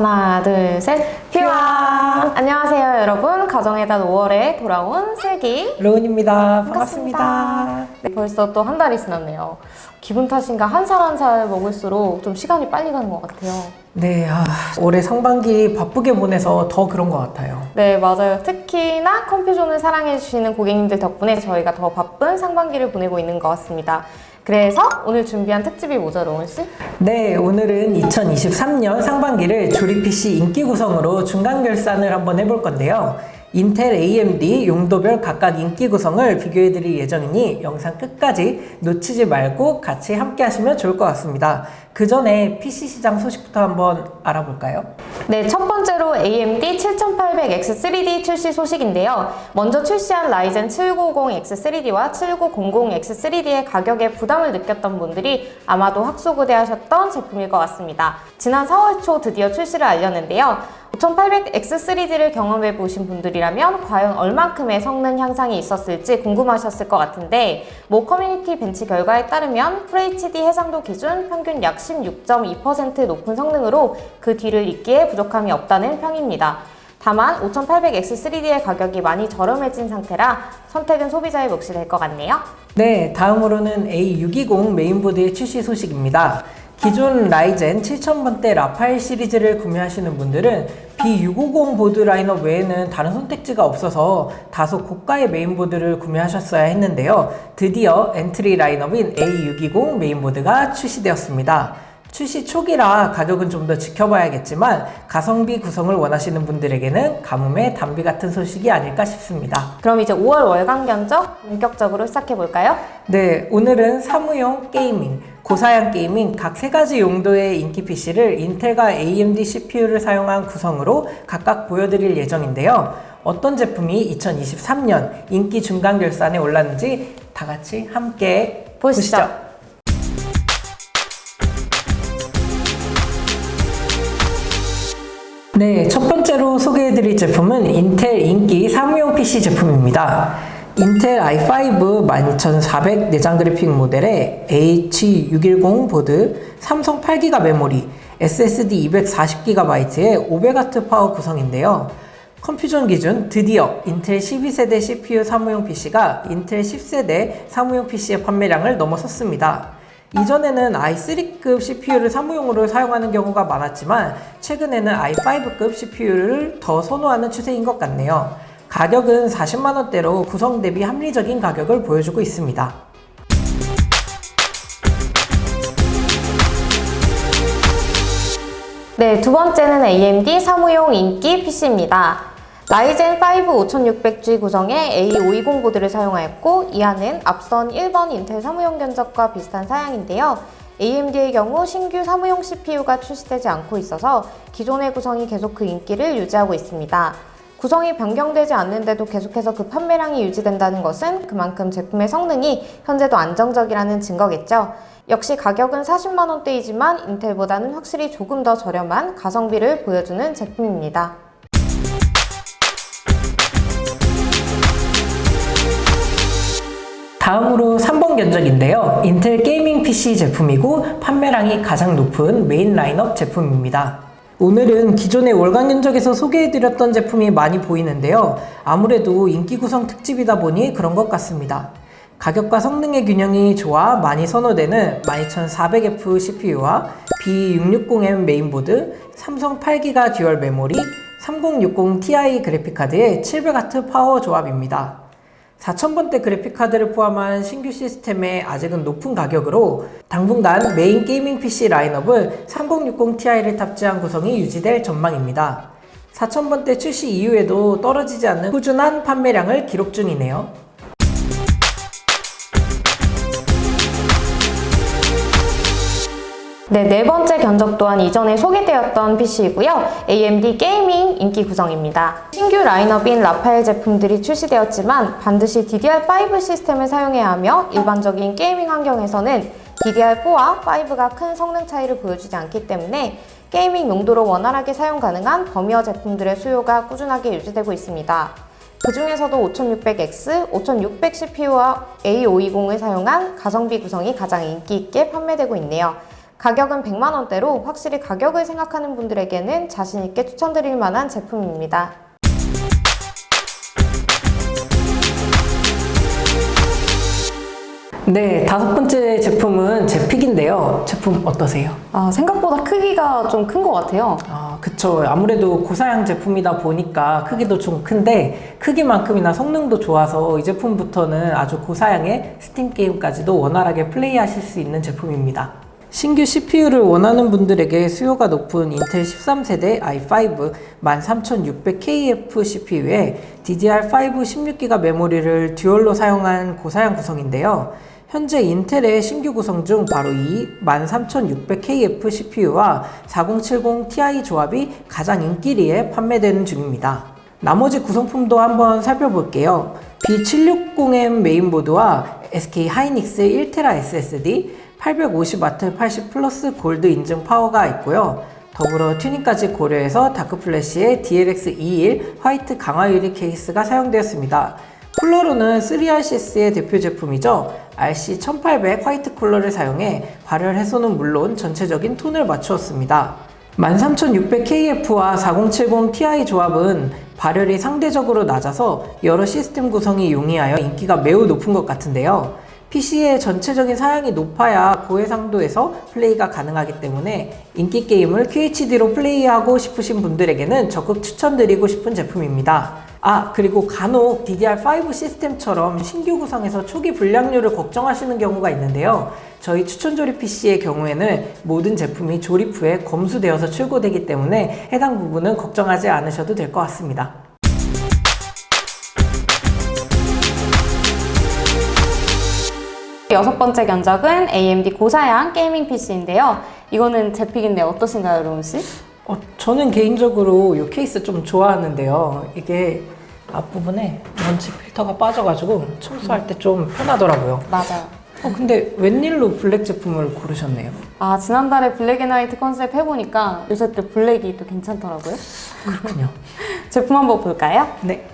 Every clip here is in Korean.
하나, 둘, 셋. 퓨아! 안녕하세요, 여러분. 가정의 달 5월에 돌아온 슬기. 로운입니다. 반갑습니다. 네, 벌써 또 한 달이 지났네요. 기분 탓인가 한 살 한 살 먹을수록 좀 시간이 빨리 가는 것 같아요. 네, 아, 올해 상반기 바쁘게 보내서 더 그런 것 같아요. 네, 맞아요. 특히나 컴퓨존을 사랑해주시는 고객님들 덕분에 저희가 더 바쁜 상반기를 보내고 있는 것 같습니다. 그래서 오늘 준비한 특집이 뭐죠, 로운 씨? 네, 오늘은 2023년 상반기를 조립 PC 인기 구성으로 중간 결산을 한번 해볼 건데요. 인텔 AMD 용도별 각각 인기 구성을 비교해 드릴 예정이니 영상 끝까지 놓치지 말고 같이 함께 하시면 좋을 것 같습니다. 그 전에 PC 시장 소식부터 한번 알아볼까요? 네, 첫 번째로 AMD 7800X3D 출시 소식인데요. 먼저 출시한 라이젠 790X3D와 7900X3D의 가격에 부담을 느꼈던 분들이 아마도 학수고대하셨던 제품일 것 같습니다. 지난 4월 초 드디어 출시를 알렸는데요. 5800X3D를 경험해 보신 분들이라면 과연 얼만큼의 성능 향상이 있었을지 궁금하셨을 것 같은데 모 커뮤니티 벤치 결과에 따르면 FHD 해상도 기준 평균 약 16.2% 높은 성능으로 그 뒤를 잇기에 부족함이 없다는 평입니다. 다만 5800X3D의 가격이 많이 저렴해진 상태라 선택은 소비자의 몫이 될 것 같네요. 네, 다음으로는 A620 메인보드의 출시 소식입니다. 기존 라이젠 7000번대 라파엘 시리즈를 구매하시는 분들은 B650 보드 라인업 외에는 다른 선택지가 없어서 다소 고가의 메인보드를 구매하셨어야 했는데요. 드디어 엔트리 라인업인 A620 메인보드가 출시되었습니다. 출시 초기라 가격은 좀 더 지켜봐야겠지만 가성비 구성을 원하시는 분들에게는 가뭄의 단비 같은 소식이 아닐까 싶습니다. 그럼 이제 5월 월간 견적 본격적으로 시작해 볼까요? 네, 오늘은 사무용 게이밍, 고사양 게이밍 각 세 가지 용도의 인기 PC를 인텔과 AMD CPU를 사용한 구성으로 각각 보여드릴 예정인데요. 어떤 제품이 2023년 인기 중간 결산에 올랐는지 다 같이 함께 보시죠. 보시죠. 네, 첫 번째로 소개해드릴 제품은 인텔 인기 사무용 PC 제품입니다. 인텔 i5 12400 내장 그래픽 모델에 H610 보드, 삼성 8기가 메모리, SSD 240GB의 500W 파워 구성인데요. 컴퓨전 기준 드디어 인텔 12세대 CPU 사무용 PC가 인텔 10세대 사무용 PC의 판매량을 넘어섰습니다. 이전에는 i3급 CPU를 사무용으로 사용하는 경우가 많았지만 최근에는 i5급 CPU를 더 선호하는 추세인 것 같네요. 가격은 40만원대로 구성 대비 합리적인 가격을 보여주고 있습니다. 네, 두 번째는 AMD 사무용 인기 PC입니다. 라이젠 5 5600G 구성의 A520 보드를 사용하였고 이 안은 앞선 1번 인텔 사무용 견적과 비슷한 사양인데요. AMD의 경우 신규 사무용 CPU가 출시되지 않고 있어서 기존의 구성이 계속 그 인기를 유지하고 있습니다. 구성이 변경되지 않는데도 계속해서 그 판매량이 유지된다는 것은 그만큼 제품의 성능이 현재도 안정적이라는 증거겠죠. 역시 가격은 40만 원대이지만 인텔보다는 확실히 조금 더 저렴한 가성비를 보여주는 제품입니다. 다음으로 3번 견적인데요. 인텔 게이밍 PC 제품이고 판매량이 가장 높은 메인 라인업 제품입니다. 오늘은 기존의 월간 견적에서 소개해드렸던 제품이 많이 보이는데요. 아무래도 인기 구성 특집이다 보니 그런 것 같습니다. 가격과 성능의 균형이 좋아 많이 선호되는 12400F CPU와 B660M 메인보드, 삼성 8기가 듀얼 메모리, 3060 Ti 그래픽카드의 700W 파워 조합입니다. 4000번대 그래픽카드를 포함한 신규 시스템의 아직은 높은 가격으로 당분간 메인 게이밍 PC 라인업은 3060 Ti를 탑재한 구성이 유지될 전망입니다. 4000번대 출시 이후에도 떨어지지 않는 꾸준한 판매량을 기록 중이네요. 네, 네 번째 견적 또한 이전에 소개되었던 PC이고요. AMD 게이밍 인기 구성입니다. 신규 라인업인 라파엘 제품들이 출시되었지만 반드시 DDR5 시스템을 사용해야 하며 일반적인 게이밍 환경에서는 DDR4와 5가 큰 성능 차이를 보여주지 않기 때문에 게이밍 용도로 원활하게 사용 가능한 버미어 제품들의 수요가 꾸준하게 유지되고 있습니다. 그 중에서도 5600X, 5600 CPU와 A520을 사용한 가성비 구성이 가장 인기 있게 판매되고 있네요. 가격은 100만 원대로 확실히 가격을 생각하는 분들에게는 자신 있게 추천드릴 만한 제품입니다. 네, 다섯 번째 제품은 제 픽인데요. 제품 어떠세요? 아, 생각보다 크기가 좀 큰 것 같아요. 아, 그쵸. 아무래도 고사양 제품이다 보니까 크기도 좀 큰데 크기만큼이나 성능도 좋아서 이 제품부터는 아주 고사양의 스팀 게임까지도 원활하게 플레이하실 수 있는 제품입니다. 신규 CPU를 원하는 분들에게 수요가 높은 인텔 13세대 i5 13600KF CPU에 DDR5 16GB 메모리를 듀얼로 사용한 고사양 구성인데요. 현재 인텔의 신규 구성 중 바로 이 13600KF CPU와 4070 Ti 조합이 가장 인기리에 판매되는 중입니다. 나머지 구성품도 한번 살펴볼게요. B760M 메인보드와 SK 하이닉스 1테라 SSD, 850W 80 플러스 골드 인증 파워가 있고요. 더불어 튜닝까지 고려해서 다크플래시의 DLX21 화이트 강화 유리 케이스가 사용되었습니다. 쿨러로는 3RCS의 대표 제품이죠. RC1800 화이트 쿨러를 사용해 발열 해소는 물론 전체적인 톤을 맞추었습니다. 13600KF와 4070 Ti 조합은 발열이 상대적으로 낮아서 여러 시스템 구성이 용이하여 인기가 매우 높은 것 같은데요. PC의 전체적인 사양이 높아야 고해상도에서 플레이가 가능하기 때문에 인기 게임을 QHD로 플레이하고 싶으신 분들에게는 적극 추천드리고 싶은 제품입니다. 아, 그리고 간혹 DDR5 시스템처럼 신규 구성에서 초기 불량률을 걱정하시는 경우가 있는데요. 저희 추천 조립 PC의 경우에는 모든 제품이 조립 후에 검수되어서 출고되기 때문에 해당 부분은 걱정하지 않으셔도 될 것 같습니다. 여섯 번째 견적은 AMD 고사양 게이밍 PC인데요. 이거는 제 픽인데 어떠신가요, 로운 씨? 어, 저는 개인적으로 이 케이스 좀 좋아하는데요. 이게 앞부분에 먼지 필터가 빠져가지고 청소할 때 좀 편하더라고요. 맞아요. 어, 근데 웬일로 블랙 제품을 고르셨네요? 아, 지난달에 블랙 앤 화이트 컨셉 해보니까 요새 또 블랙이 또 괜찮더라고요. 그렇군요. 제품 한번 볼까요? 네.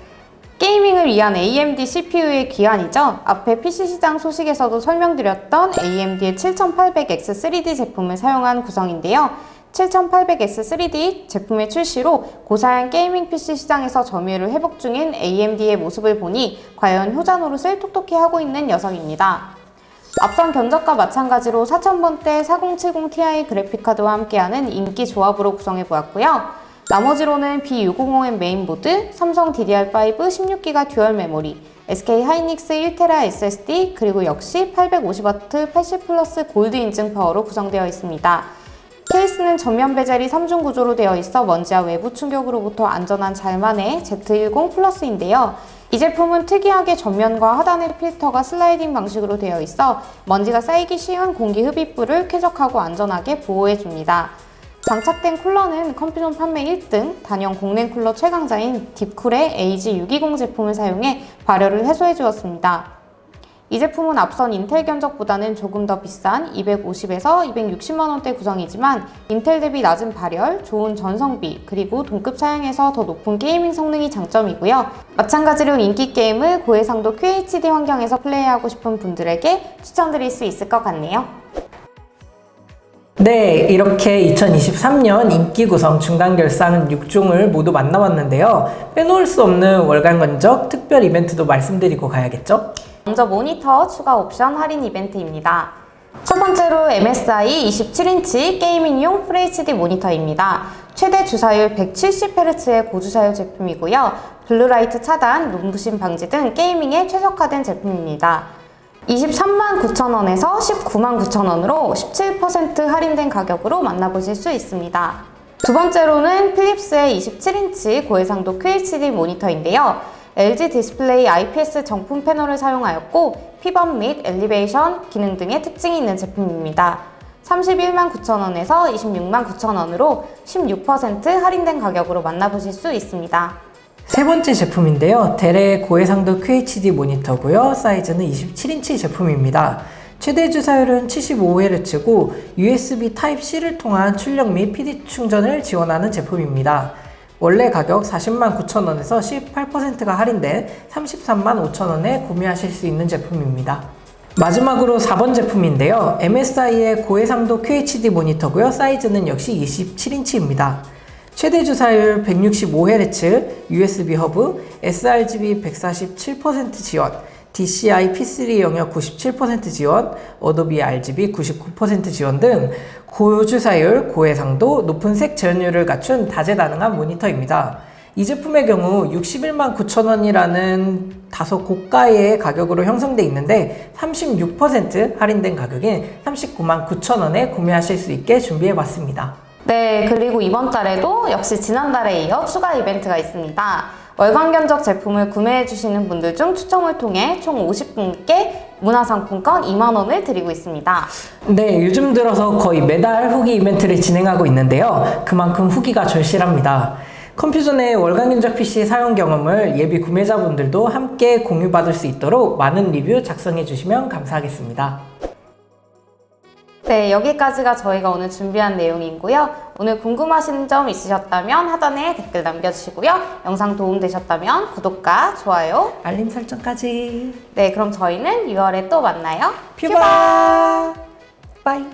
게이밍을 위한 AMD CPU의 귀환이죠. 앞에 PC 시장 소식에서도 설명드렸던 AMD의 7800X 3D 제품을 사용한 구성인데요. 7800X 3D 제품의 출시로 고사양 게이밍 PC 시장에서 점유율을 회복 중인 AMD의 모습을 보니 과연 효자 노릇을 톡톡히 하고 있는 녀석입니다. 앞선 견적과 마찬가지로 4000번대 4070 Ti 그래픽카드와 함께하는 인기 조합으로 구성해 보았고요. 나머지로는 B650M 메인보드, 삼성 DDR5 16GB 듀얼 메모리, SK 하이닉스 1테라 SSD, 그리고 역시 850W 80 플러스 골드 인증 파워로 구성되어 있습니다. 케이스는 전면 베젤이 3중 구조로 되어 있어 먼지와 외부 충격으로부터 안전한 잘만의 Z10 플러스인데요. 이 제품은 특이하게 전면과 하단의 필터가 슬라이딩 방식으로 되어 있어 먼지가 쌓이기 쉬운 공기 흡입부를 쾌적하고 안전하게 보호해줍니다. 장착된 쿨러는 컴퓨전 판매 1등, 단연 국내 쿨러 최강자인 딥쿨의 AG620 제품을 사용해 발열을 해소해 주었습니다. 이 제품은 앞선 인텔 견적보다는 조금 더 비싼 250에서 260만 원대 구성이지만 인텔 대비 낮은 발열, 좋은 전성비, 그리고 동급 사양에서 더 높은 게이밍 성능이 장점이고요. 마찬가지로 인기 게임을 고해상도 QHD 환경에서 플레이하고 싶은 분들에게 추천드릴 수 있을 것 같네요. 네, 이렇게 2023년 인기 구성 중간 결산 6종을 모두 만나봤는데요. 빼놓을 수 없는 월간 건적 특별 이벤트도 말씀드리고 가야겠죠? 먼저 모니터 추가 옵션 할인 이벤트입니다. 첫 번째로 MSI 27인치 게이밍용 FHD 모니터입니다. 최대 주사율 170Hz의 고주사율 제품이고요. 블루라이트 차단, 룸부심 방지 등 게이밍에 최적화된 제품입니다. 23만 9천원에서 19만 9천원으로 17% 할인된 가격으로 만나보실 수 있습니다. 두 번째로는 필립스의 27인치 고해상도 QHD 모니터인데요. LG 디스플레이 IPS 정품 패널을 사용하였고 피벗 및 엘리베이션 기능 등의 특징이 있는 제품입니다. 31만 9천원에서 26만 9천원으로 16% 할인된 가격으로 만나보실 수 있습니다. 세 번째 제품인데요. 데레 고해상도 QHD 모니터고요. 사이즈는 27인치 제품입니다. 최대 주사율은 75Hz고 USB Type-C를 통한 출력 및 PD 충전을 지원하는 제품입니다. 원래 가격 40만 9천원에서 18%가 할인된 33만 5천원에 구매하실 수 있는 제품입니다. 마지막으로 4번 제품인데요. MSI의 고해상도 QHD 모니터고요. 사이즈는 역시 27인치입니다. 최대 주사율 165Hz, USB 허브, sRGB 147% 지원, DCI P3 영역 97% 지원, 어도비 RGB 99% 지원 등 고주사율, 고해상도, 높은 색 재현율을 갖춘 다재다능한 모니터입니다. 이 제품의 경우 61만 9천 원이라는 다소 고가의 가격으로 형성돼 있는데 36% 할인된 가격인 39만 9천 원에 구매하실 수 있게 준비해 봤습니다. 네, 그리고 이번 달에도 역시 지난달에 이어 추가 이벤트가 있습니다. 월간 견적 제품을 구매해주시는 분들 중 추첨을 통해 총 50분께 문화상품권 2만원을 드리고 있습니다. 네, 요즘 들어서 거의 매달 후기 이벤트를 진행하고 있는데요. 그만큼 후기가 절실합니다. 컴퓨터 내 월간 견적 PC 사용 경험을 예비 구매자분들도 함께 공유받을 수 있도록 많은 리뷰 작성해 주시면 감사하겠습니다. 네, 여기까지가 저희가 오늘 준비한 내용이고요. 오늘 궁금하신 점 있으셨다면 하단에 댓글 남겨주시고요. 영상 도움되셨다면 구독과 좋아요. 알림 설정까지. 네, 그럼 저희는 6월에 또 만나요. 퓨바! 바이!